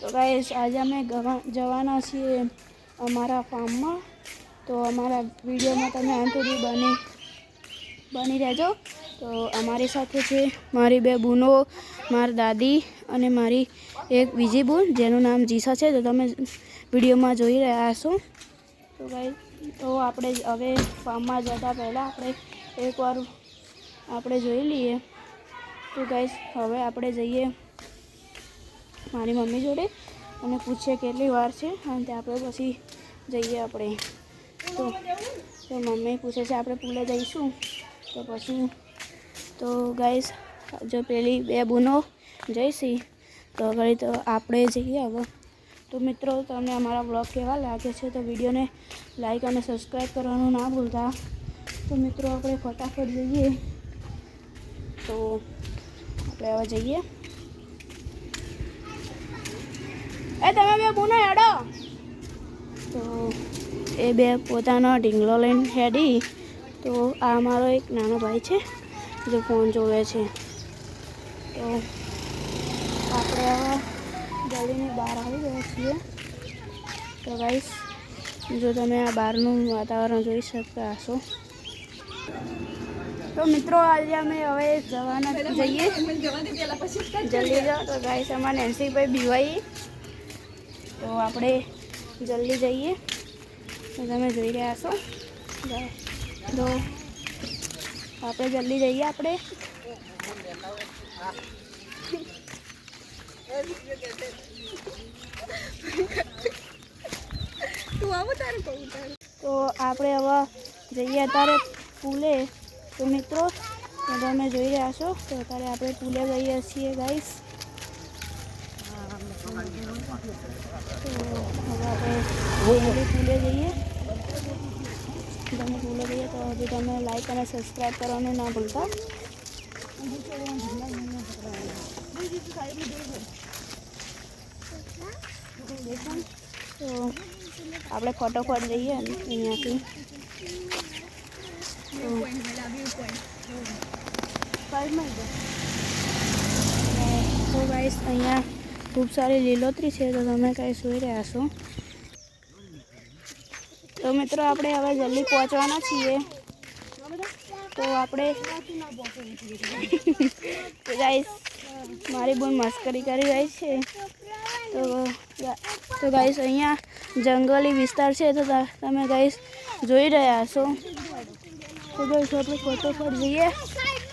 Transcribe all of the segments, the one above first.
તો ગાઈસ આજે અમે જવાના છીએ અમારા ફાર્મમાં તો અમારા વિડીયોમાં તમે અંત સુધી બની બની રહેજો. તો અમારી સાથે છે મારી બે બૂનો, મારી દાદી અને મારી એક બીજી બૂન, જેનું નામ જીસા છે. તો તમે વિડીયોમાં જોઈ રહ્યા હશો. તો ગાઈસ તો આપણે હવે ફાર્મમાં જતા પહેલાં આપણે એકવાર આપણે જોઈ લઈએ. તો ગાઈસ હવે આપણે જઈએ મારી મમ્મી જોડે અને પૂછીએ કેટલી વાર છે અને ત્યાં આપણે પછી જઈએ આપણે. તો તો મમ્મી પૂછે છે આપણે પુલે જઈશું. તો પછી તો ગાઈસ જો પેલી બે બૂનો જઈશી, તો આગળ તો આપણે જઈએ હવે. તો મિત્રો, તમને અમારા બ્લોગ કેવા લાગે છે તો વિડીયોને લાઈક અને સબસ્ક્રાઈબ કરવાનું ના ભૂલતા. તો મિત્રો, આપણે ફટાફટ જઈએ. તો આપણે હવે જઈએ. એ તમે બે બુને હેડો. તો એ બે પોતાનો ઢીંગલો લઈને હેડી. તો આ મારો એક નાનો ભાઈ છે, જે ફોન જોવે છે. તો આપણે હવે જલ્દીની બહાર આવી ગયા છીએ. તો ગાઈસ જો તમે આ બહારનું વાતાવરણ જોઈ શકતા હશો. તો મિત્રો, આજે અમે હવે જવાના જઈએ. જલ્દી જાઓ તો ગાઈસ અમારે નેન્સીભાઈ બીવાઈ તો આપણે જલ્દી જઈએ. તો તમે જોઈ રહ્યા છો. તો આપણે જલ્દી જઈએ આપણે. તો આપણે હવે જઈએ અત્યારે પુલે. તો મિત્રો તમે જોઈ રહ્યા છો. તો અત્યારે આપણે પૂલે જઈએ છીએ ગાઈસ તો હવે આપણે જલ્દી પુલે જઈએ તમે પુલે જઈએ તો હજી તમે લાઈક અને સબસ્ક્રાઈબ કરવાનું ના ભૂલતા તો આપણે ફટોફટ જઈએ અહીંયાથી તો ગાઈસ અહીંયા ખૂબ સારી લીલોતરી છે, તો તમે કાંઈ જોઈ રહ્યા છો. તો મિત્રો, આપણે હવે જલ્દી પહોંચવાના છીએ. તો આપણે ગાઈસ મારી બોન મસ્કરી કરી રહી છે. તો તો ગાઈસ અહીંયા જંગલી વિસ્તાર છે, તો તમે ગાઈસ જોઈ રહ્યા છો. તો ગાઈસ આપણે ફટોફટ જઈએ.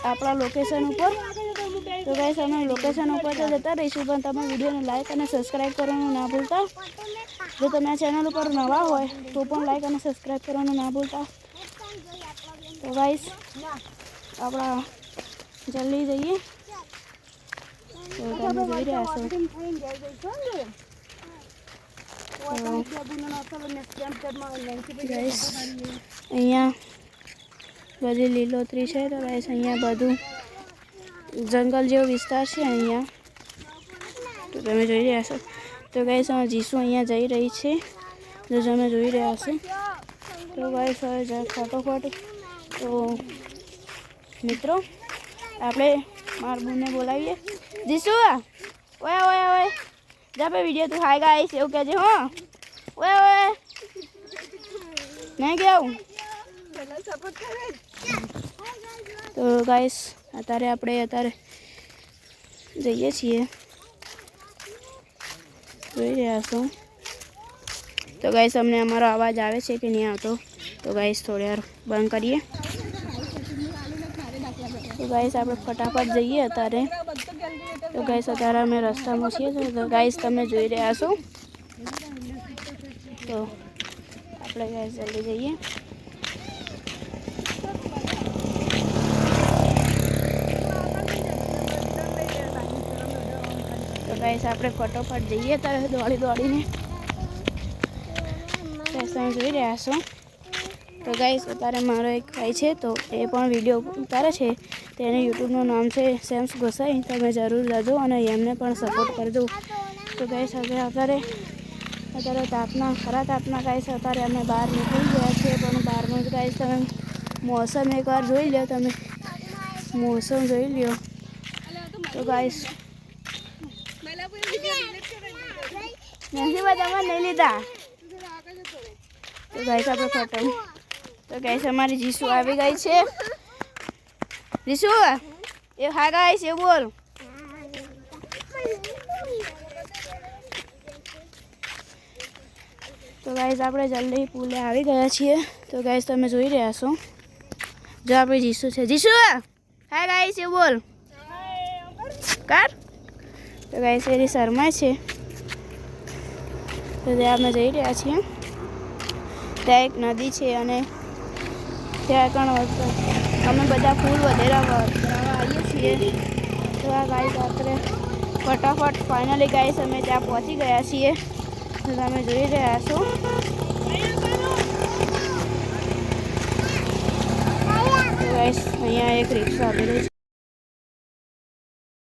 આપણા લોકેશન ઉપર. તો ગાઈસ અમે લોકેશન ઉપર તો જતા રહીશું, પણ તમે વિડીયોને લાઈક અને સબસ્ક્રાઈબ કરવાનું ના ભૂલતા. જો તમે આ ચેનલ ઉપર નવા હોય, તો પણ લાઈક અને સબસ્ક્રાઈબ કરવાનું ના ભૂલતા. તો ગાઈસ આપણા જલ્દી જઈએ. તો તમે જોઈ રહ્યા છો. ગાઈસ અહીંયા બધી લીલોતરી છે, તો ગાઈસ અહીંયા બધું જંગલ જેવો વિસ્તાર છે અહીંયા તો તમે જોઈ રહ્યા છો તો ગાઈસ આ જીસુ અહીંયા જઈ રહી છે જો તમે જોઈ રહ્યા છો તો ગાઈસ હવે જ ફટોફટ તો મિત્રો આપણે માર બુને બોલાવીએ જીસુ ઓય ઓય ઓય જા પે વીડિયો તું હાય ગાઈસ એવું કહેજે હો ઓય ઓય નહીં કેવું તો ગાઈસ અત્યારે આપણે અત્યારે જઈએ છીએ. જોઈ રહ્યા છો. તો ગાઈસ અમને અમારો અવાજ આવે છે કે નહીં આવતો? તો ગાઈસ થોડી વાર બંધ કરીએ. તો ગાઈસ આપણે ફટાફટ જઈએ અત્યારે. તો ગાઈસ અત્યારે અમે રસ્તામાં છીએ તો- તો ગાઈસ તમે જોઈ રહ્યા છો. તો આપણે ગાઈસ જલ્દી જઈએ. તો ગાઈસ આપણે ફટોફટ જઈએ ત્યારે દોડી દોડીને. ફેશન જોઈ રહ્યા છો. તો ગાઈસ અત્યારે મારો એક ભાઈ છે, તો એ પણ વીડિયો ઉતારે છે. તેને યુટ્યુબનું નામ છે સેમ્સ ગોસાઈ. તમે જરૂર લેજો અને એમને પણ સપોર્ટ કરજો. તો ગાઈસ હવે અત્યારે અત્યારે તાપના, ખરા તાપના ગાઈસ અત્યારે અમે બહાર નીકળી ગયા છીએ, પણ બહારનું જ ગાઈસ તમે મોસમ એકવાર જોઈ લો તમે. મોસમ જોઈ લ્યો. તો ગાઈસ નસીબા તમે નહીં લીધા. તો ગાઈસ આપણે ફોટો તો ગાઈસ અમારી જીસુ આવી ગઈ છે. જીસુ એ હા ગાઈસ એ બોલ. તો ગાઈસ આપણે જલ્દી પુલે આવી ગયા છીએ. તો ગાઈસ તમે જોઈ રહ્યા છો. જો આપણે જીસુ છે. જીસુ હા ગાઈસ એ બોલ. કર. તો ગાઈસ એની શર્મા છે. તો ત્યાં અમે જઈ રહ્યા છીએ. ત્યાં એક નદી છે અને ત્યાં કણ અમે બધા ફૂલ વધેરા ભરાવા આવીએ છીએ. તો આ ગાઈસ આપણે ફટાફટ ફાઇનલી ગાઈસ અમે ત્યાં પહોંચી ગયા છીએ. તો તમે જોઈ રહ્યા છો. ગાઈસ અહીંયા એક રિક્ષા આવેલું છે.